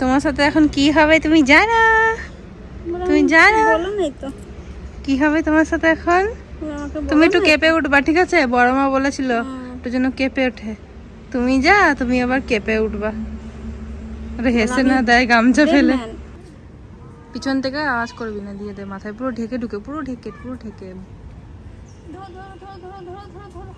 তোমার সাথে এখন কি হবে তুমি জানো? তুমি জানো? কি হবে তোমার সাথে এখন? তুমি একটু কেঁপে উঠবা ঠিক আছে? বড় মা বলেছিল একটু যেন কেঁপে ওঠে। তুমি যা তুমি আবার কেঁপে উঠবা। আরে হেসে না দেয় গামছা ফেলে। পিছন থেকে আওয়াজ করবি না দিয়ে দে মাথায়। পুরো ঢেকে ঢুকে পুরো ঢেকে পুরো ঢেকে। ধরো ধরো ধরো ধরো ধরো ধরো ধরো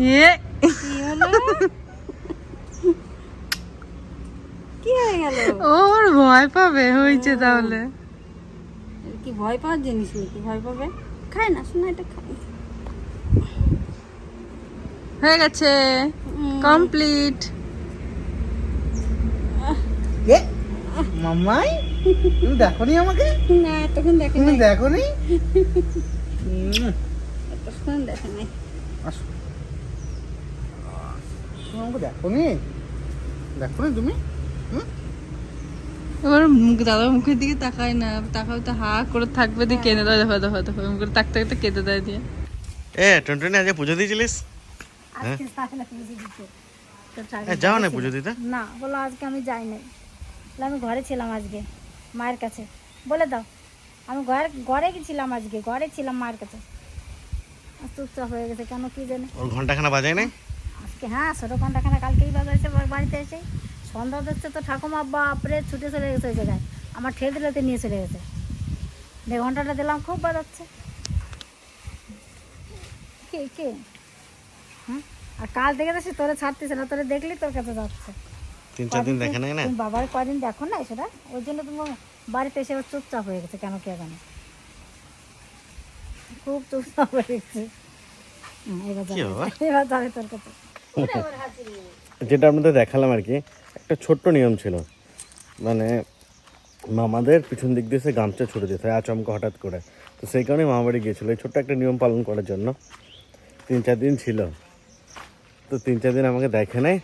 ইয়ে কি হয়ে গেল ওর ভয় পাবে হয়েছে তাহলে কি ভয় পাওয়ার জিনিস নাকি ভয় পাবে খায় না শোনা এটা খায় হয়ে গেছে কমপ্লিট কে মাম্মাই তুমি দেখোনি আমাকে না তখন দেখে তুমি নাই দেখোনি তখন দেখে নাই আসো তুমি এবার মুখ মুখের দিকে তাকায় না তাকাও তো হা করে থাকবে দিয়ে কেঁদে দেয় দেখো দেখো দেখো এরকম করে তাকতে তাকতে কেঁদে দেয় দিয়ে। এ টুনটুনি আজকে পুজো দিয়েছিলিস? আজকে সাহেলা পুজো দিতে। তো চাকরি এ, যাও না পুজো দিতে। না বলো আজকে আমি যাই নাই। বলে আমি ঘরে ছিলাম আজকে মায়ের কাছে। বলে দাও আমি ঘরে ঘরে গেছিলাম আজকে ঘরে ছিলাম মায়ের কাছে। চুপচাপ হয়ে গেছে কেন কি জানে। ওর ঘন্টাখানা বাজায় নাই? আজকে হ্যাঁ ছোটো ঘন্টাখানা কালকেই বাজাইছে বা- বাড়িতে এসে সন্ধ্যা দিচ্ছে তো ঠাকুমা বাপরে ছুটে চলে গেছে ওই জায়গায়। আমার ঠেলে ঠেলতে নিয়ে চলে গেছে। দেড় ঘন্টাটা দিলাম খুব বাজাচ্ছে। কে কে? হ্যাঁ আর কাল থেকে তো সে তোরে ছাড়তেছে না তোরে দেখলি তোর কাছে যাচ্ছে। তিন চার দিন দেখে নাই না? বাবার কদিন দেখো না সেটা? ওই জন্য তোমার বাড়িতে এসে চুপচাপ হয়ে গেছে কেন কে জানে? খুব চুপচাপ হয়ে গেছে। এবার এবার যাবে তোর কাছে। যেটা আপনাদের দেখালাম আর কি, একটা ছোট্ট নিয়ম ছিল। মানে মামাদের পিছন দিক দিয়ে সে গামছা ছুটে দিতে হয় আচমকা হঠাৎ করে। তো সেই কারণে মামা বাড়ি গিয়েছিল। এই ছোট্ট একটা নিয়ম পালন করার জন্য। তিন চার দিন ছিল। তো তিন চার দিন আমাকে দেখে নাই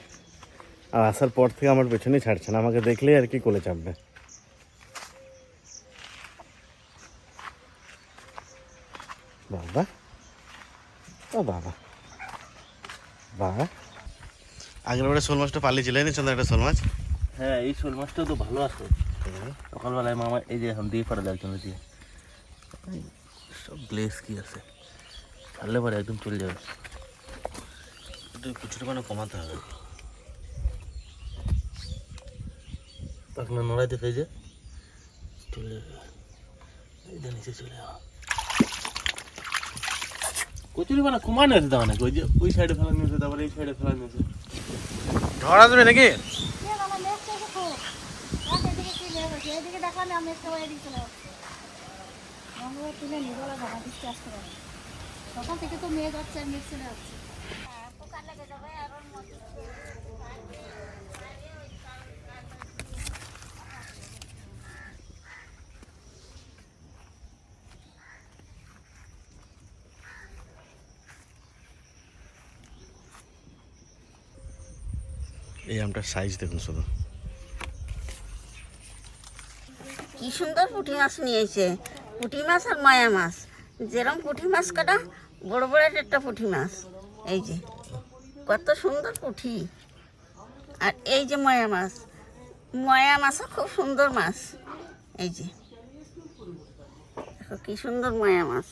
আর আসার পর থেকে আমার পেছনেই ছাড়ছে না। আমাকে দেখলেই আর কি কোলে চাপবে। বাবা। ও বাবা। বাবা। আগের বারে শোল মাছটা পালিয়েছিল এই চন্দ্র একটা শোল মাছ। হ্যাঁ এই শোল মাছটা তো ভালো আসে সকালবেলায় মামা এই যে এখন দিয়ে পাঠালে একজন দিয়ে। সব গ্লেস কি আছে? ছাড়লে পরে একদম চলে যাবে। কুচুটা মানে কমাতে হবে। পাখনা নড়াই দেখে যে। চলে যাবে। এই যে নিচে চলে যাওয়া কচুরি বানা কমানো আছে তো অনেক ওই যে ওই সাইডে ফেলানো আছে তারপরে এই সাইডে ফেলানো আছে ঝড় আসবে নাকি? যাবে সকাল থেকে তো মেয়ে যাচ্ছে আর মেয়ে চলে যাচ্ছে এই আমটার সাইজ দেখুন শুধু। কি সুন্দর পুঁটি মাছ নিয়েছে। পুঁটি মাছ আর মায়া মাছ। যেরকম পুঁটি মাছ কাটা, বড় বড় একটা পুঁটি মাছ। এই যে, কত সুন্দর পুঁটি। আর এই যে ময়া মাছ। ময়া মাছও খুব সুন্দর মাছ। এই যে কি সুন্দর ময়া মাছ।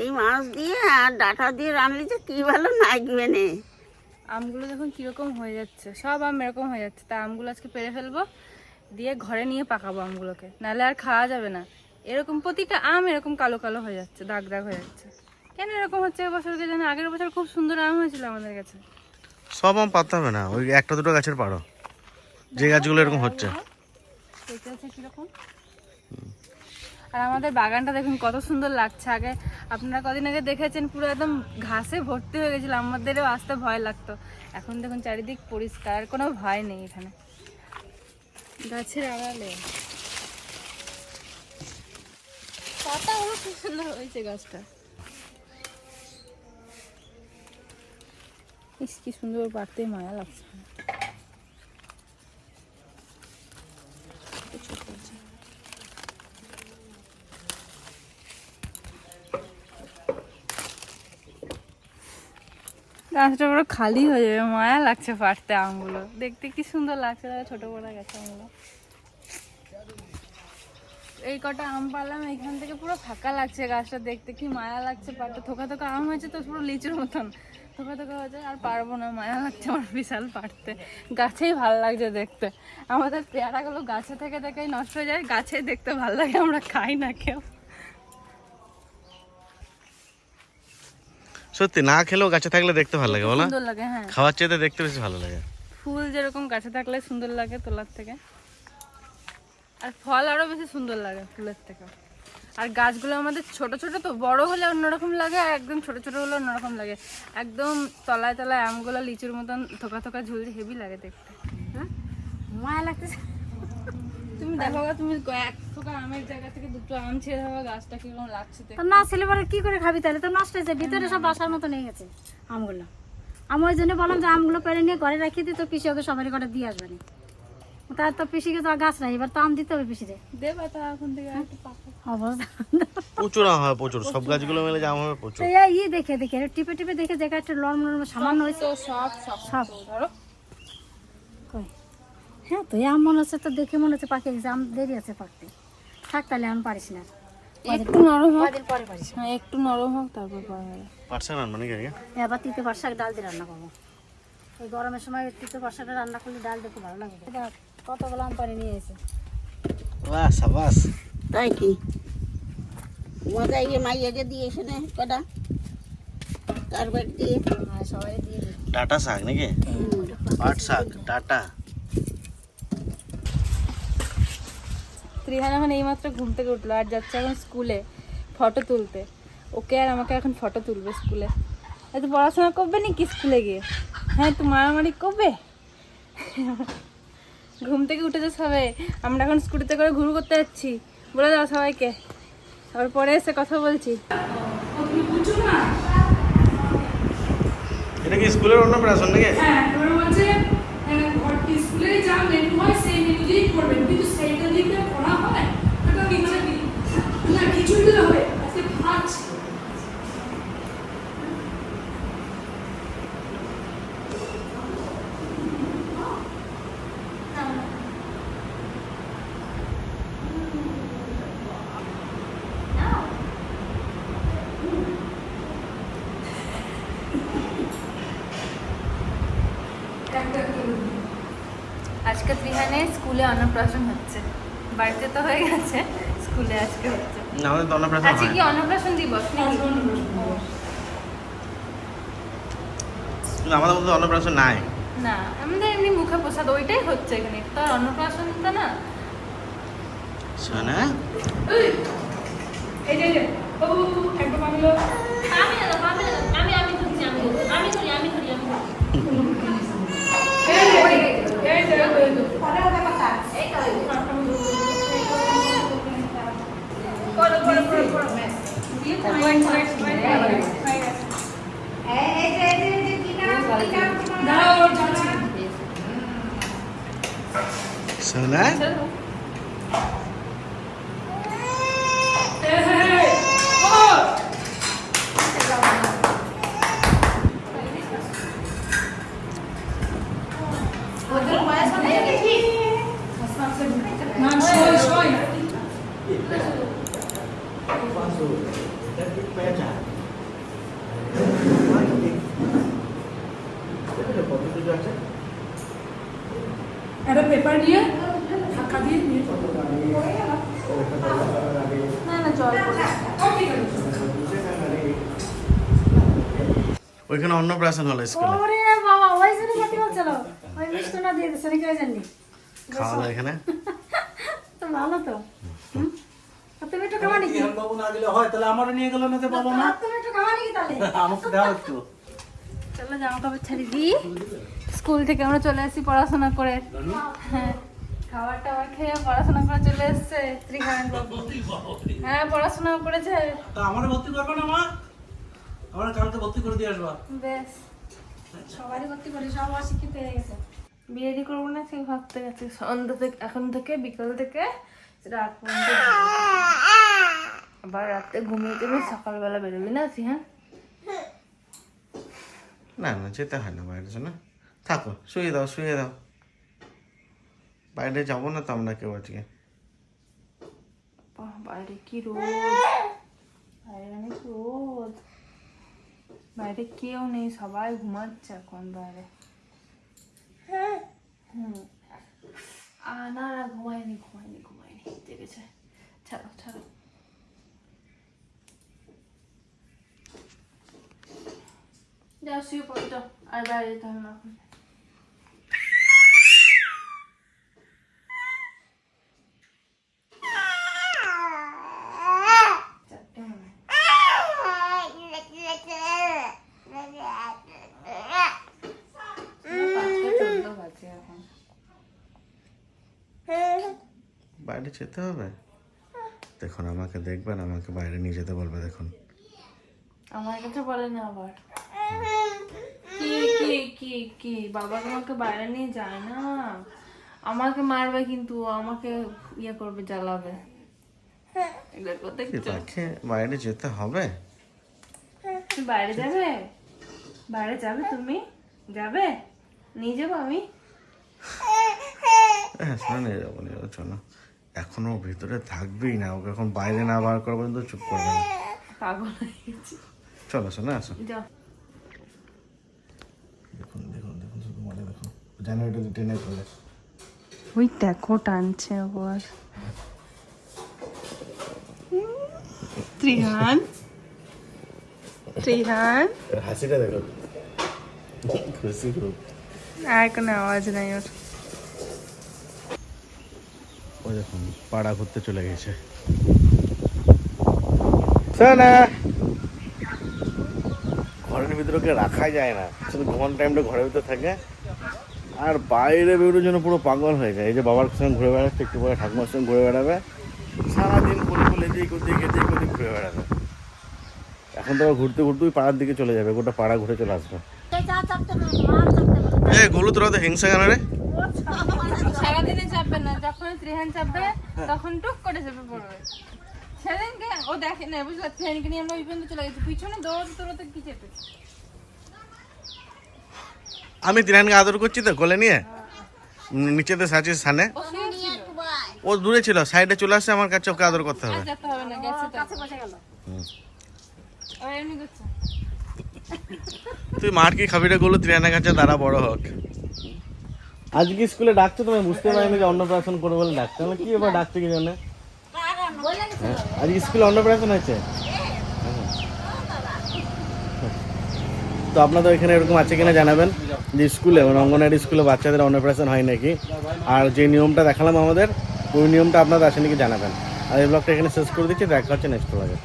এই মাছ দিয়ে আর ডাটা দিয়ে রানলে যে কী ভালো লাগবে নে। আমগুলো দেখুন কীরকম হয়ে যাচ্ছে। সব আম এরকম হয়ে যাচ্ছে। তা আমগুলো আজকে পেরে ফেলব দিয়ে ঘরে নিয়ে পাকাবো আমগুলোকে। নাহলে আর খাওয়া যাবে না। এরকম প্রতিটা আম এরকম কালো কালো হয়ে যাচ্ছে দাগ দাগ হয়ে যাচ্ছে। কেন এরকম হচ্ছে এবছরকে জানি আগের বছর খুব সুন্দর আম হয়েছিল আমাদের কাছে। সব আম পাততে হবে না ওই একটা দুটো গাছের পারো যে গাছগুলো এরকম হচ্ছে কীরকম? আর আমাদের বাগানটা দেখুন কত সুন্দর লাগছে। আগে আপনারা কদিন আগে দেখেছেন, পুরো একদম ঘাসে ভর্তি হয়ে গেছিল, আমাদেরও আসতে ভয় লাগতো। এখন দেখুন চারিদিক পরিষ্কার, আর কোনো ভয় নেই এখানে। গাছের আড়ালে। পাতাগুলো খুব সুন্দর হয়েছে গাছটা। ইস, কি সুন্দর পাড়তে মায়া লাগছে। গাছটা পুরো খালি হয়ে যাবে, মায়া লাগছে পাড়তে আমগুলো দেখতে কি সুন্দর লাগছে দেখো ছোট বড় গেছে আমগুলো এই কটা আম পারলাম এইখান থেকে পুরো ফাঁকা লাগছে গাছটা, দেখতে কি মায়া লাগছে, পাড়তে থোকা থোকা আম হয়েছে তো পুরো লিচুর মতন। থোকা থোকা হয়েছে, আর পারব না, মায়া লাগছে আমার বিশাল পাড়তে। গাছেই ভালো লাগছে দেখতে। আমাদের পেয়ারাগুলো গাছে থেকে থেকেই নষ্ট হয়ে যায় গাছে দেখতে ভালো লাগে, আমরা খাই না কেউ। সত্যি না খেলেও গাছে থাকলে দেখতে ভালো লাগে বলো। সুন্দর লাগে হ্যাঁ। খাওয়ার চাইতে দেখতে বেশি ভালো লাগে। ফুল যেরকম গাছে থাকলে সুন্দর লাগে তোলার থেকে। আর ফল আরও বেশি সুন্দর লাগে ফুলের থেকে আর গাছগুলো আমাদের ছোট ছোট তো বড় হলে অন্যরকম লাগে আর একদম ছোট ছোট হলে অন্যরকম লাগে। একদম তলায় তলায় আমগুলো লিচুর মতন থোকা থোকা ঝুলছে হেভি লাগে দেখতে। হ্যাঁ? মায়া লাগতেছে। তুমি দেখো তুমি এক থোকা আমের জায়গা থেকে দুটো আম ছেড়ে দেওয়া গাছটা কীরকম লাগছে না ছেলে পরে কি করে খাবি তাহলে? তো নষ্ট হয়েছে ভিতরে সব বাসার মতো নিয়ে গেছে আমগুলো। আমি ওই জন্য বললাম যে আমগুলো পেরে নিয়ে ঘরে রাখিয়ে দিই তো পিসি ওকে সবারই করে দিয়ে আসবে না। তার তো পিসিকে তো গাছ নাই এবার তো আম দিতে হবে পিসিরে দেবা তা এখন থেকে অবস্থা। প্রচুর আম হয় প্রচুর। সব গাছগুলো মিলে হবে প্রচুর। এই দেখে দেখে টিপে টিপে দেখে জায়গা একটা লড়ম লড়ম সামান্য হয়েছে। সব সব সব। ধরো। হ্যাঁ তো এই আম মনে হচ্ছে তো দেখে মনে হচ্ছে পাকে গেছে আম দেরি আছে পাকতে থাক তাহলে আমি পারিস না। একটু নরম হোক। পরে পারিস। হ্যাঁ একটু নরম হোক তারপর যাবে পারছে না মানে কি আগে? এবার তিতে পারশাক ডাল দিয়ে রান্না করব। এই গরমের সময় তিতে পারশাকটা রান্না করলে ডাল দেখে ভালো লাগে। দেখ কতগুলো আম পানি নিয়ে এসে। বাহ সাবাস তাই কি? মজা গিয়ে মাইয়াকে দিয়েছে না কটা। কারবার দিয়ে। আর সবাই দিয়ে ডাটা শাক নাকি? পাট শাক ডাটা। ত্রিহান এখন এইমাত্র ঘুম থেকে উঠল আর যাচ্ছে এখন স্কুলে ফটো তুলতে। ওকে আর আমাকে এখন ফটো তুলবে স্কুলে। এত পড়াশোনা করবে নাকি স্কুলে গিয়ে? হ্যাঁ তো মারামারি করবে? ঘুম থেকে উঠেছে সবাই। আমরা এখন স্কুটিতে করে ঘুরু করতে যাচ্ছি। বলে দাও সবাইকে। তারপর পরে এসে কথা বলছি। এটা কি স্কুলের অন্নপ্রাশন নাকি? হ্যাঁ এবার বলছে ঘরটি স্কুলে যা মেনু হয় সেই মেনু দিয়েই করবেন কিন্তু সেইটা দিকে করা হয় ওটা নিচে দিই না খিচুড়ি দিলে হবে আজকে ভাত ছিল। একটা একটা করে দিই। আজকে ত্রিহানে স্কুলে অন্নপ্রাশন হচ্ছে। বাড়িতে তো হয়ে গেছে স্কুলে আজকে হচ্ছে। না আমাদের তো অন্নপ্রাশন আজকে কি অন্নপ্রাশন দিবস? কিন্তু আমাদের মধ্যে অন্নপ্রাশন নাই। না আমাদের এমনি মুখে প্রসাদ ওইটাই হচ্ছে এখানে। তো আর অন্নপ্রাশন তো না। শোনা এই যে একদম আমি আমি ধরছি আমি আমি ধরি আমি ধরি আমি এই যে, এই যে, এই যে। করো করো করো করো দাঁড়াও, যাচ্ছি। শোনা এই, এই, এই, ও! না, সই, সই। একটা পেপার নিয়ে ধাক্কা দিয়ে নিয়ে না না জল। ওইখানে অন্নপ্রাশন হলো স্কুলে। ওরে বাবা ওই জন্য খেতে বলছিল ওই মিষ্টিটা দিয়ে দিচ্ছে নাকি ওই জন্যে। খাওয়া এখানে? ভালো তো। হুম? তুমি একটু খাওয়া নাকি? বাবু না দিলে হয় তাহলে আমারও নিয়ে গেল না যে বাবা আর তুমি একটু খাওয়া নাকি তাহলে? আমাকে দাও একটু। চলো জামা কাপড় ছাড়ি দিই স্কুল থেকে আমরা চলে এসেছি পড়াশোনা করে। হ্যাঁ। খাবার টাবার খেয়ে পড়াশোনা করে চলে এসছে ত্রিখান বাবু হ্যাঁ পড়াশোনা করেছে। তা আমারও ভর্তি করবে না মা? আমার কালকে ভর্তি করে দিয়ে আসবা। বেশ। সবারই ভর্তি করি সব অশিক্ষিত হয়ে গেছে। বিয়ে দি করব না ঠিক ভাবতে গেছি। সন্ধ্যা থেকে এখন থেকে বিকাল থেকে রাত পর্যন্ত আবার রাতে ঘুমিয়ে যাবে সকালবেলা বেরোবি না হ্যাঁ না না যেতে হয় না বাইরে শোনা থাকো শুয়ে দাও শুয়ে দাও। বাইরে যাব না তো আমরা কেউ আজকে। বাইরে কি রোদ? বাইরে অনেক রোদ? বাইরে কেউ নেই সবাই ঘুমাচ্ছে এখন বাইরে। হুম আ না না ঘুমায়নি ঘুমায়নি ঘুমায়নি জেগেছে ছাড়ো ছাড়ো যাও শুয়ে পড়ো যাও আর বাইরে যেতে হবে না এখন চারটে মনে হয়। পাঁচটা চোদ্দ বাজে এখন বাইরে যেতে হবে? দেখুন আমাকে দেখবেন আমাকে বাইরে নিয়ে যেতে বলবে দেখুন। আমার কাছে বলে না আবার। কি কি কি কি? বাবা তোমাকে বাইরে নিয়ে যায় না। আমাকে মারবে কিন্তু আমাকে ইয়ে করবে জ্বালাবে। এগুলো করতে কি পাখি বাইরে যেতে হবে? বাইরে যাবে? বাইরে যাবে তুমি? যাবে? নিয়ে যাব আমি? হ্যাঁ শোনা নিয়ে যাব নিয়ে যাব চলো। এখনও ভিতরে থাকবেই না ওকে এখন বাইরে না বার করা পর্যন্ত চুপ করবে না। পাগল হয়ে গেছি। চলো শোনা আসো। দেখুন দেখুন দেখুন শুধু মনে দেখুন জানুয়ারিটা টেনে চলে ওই দেখো টানছে আবার। ত্রিহান। ত্রিহান। হাসিটা দেখো। খুশি খুব। আর কোনো আওয়াজ নাই ওর। ওই দেখুন পাড়া ঘুরতে চলে গেছে। ঘরের ভিতরে ওকে রাখাই যায় না। শুধু ঘুমানোর টাইমটা ঘরের ভিতরে থাকে। আর বাইরে বেরোনোর জন্য পুরো পাগল হয়ে যায়। এই যে বাবার সঙ্গে ঘুরে বেড়াচ্ছে একটু পরে ঠাকুমার সঙ্গে ঘুরে বেড়াবে। সারাদিন কোলে কোলে এদিক ওদিক এদিক ওদিক ঘুরে বেড়াবে। এখন তো আবার ঘুরতে ঘুরতে ওই পাড়ার দিকে চলে যাবে গোটা পাড়া ঘুরে চলে আসবে। এই এ গোলু তোরা তো হিংসা কেন রে? সারাদিনে চাপবে না যখন ত্রিহান চাপবে তখন টুক করে চেপে পড়বে। সেদিনকে ও দেখে না বুঝলো? ত্রিহানকে নিয়ে আমরা ওই পর্যন্ত চলে গেছি। পিছনে দৌড়তে কি চেপে? আমি তিরানকে আদর করছি তো কোলে নিয়ে? নিচেতে সাজিস সানে। ও দূরে ছিল সাইডে চলে আসছে আমার কাছে ওকে আদর করতে হবে। তুই মার কি খাবি রে গোলু ত্রিয়ানের কাছে দাঁড়া বড় হোক। আজকে স্কুলে ডাকছো তুমি বুঝতে পারিনি যে অন্নপ্রাশন করব বলে ডাকছে। আমি কি এবার ডাকছে কি জন্য? হ্যাঁ, আজকে স্কুলে অন্নপ্রাশন হয়েছে? তো আপনাদের এখানে এরকম আছে কিনা জানাবেন? যে স্কুলে মানে অঙ্গনওয়াড়ি স্কুলে বাচ্চাদের অন্নপ্রাশন হয় নাকি? আর যে নিয়মটা দেখালাম আমাদের ওই নিয়মটা আপনাদের আসে নাকি জানাবেন? আর এই ব্লগটা এখানে শেষ করে দিচ্ছি দেখা হচ্ছে নেক্সট ব্লগে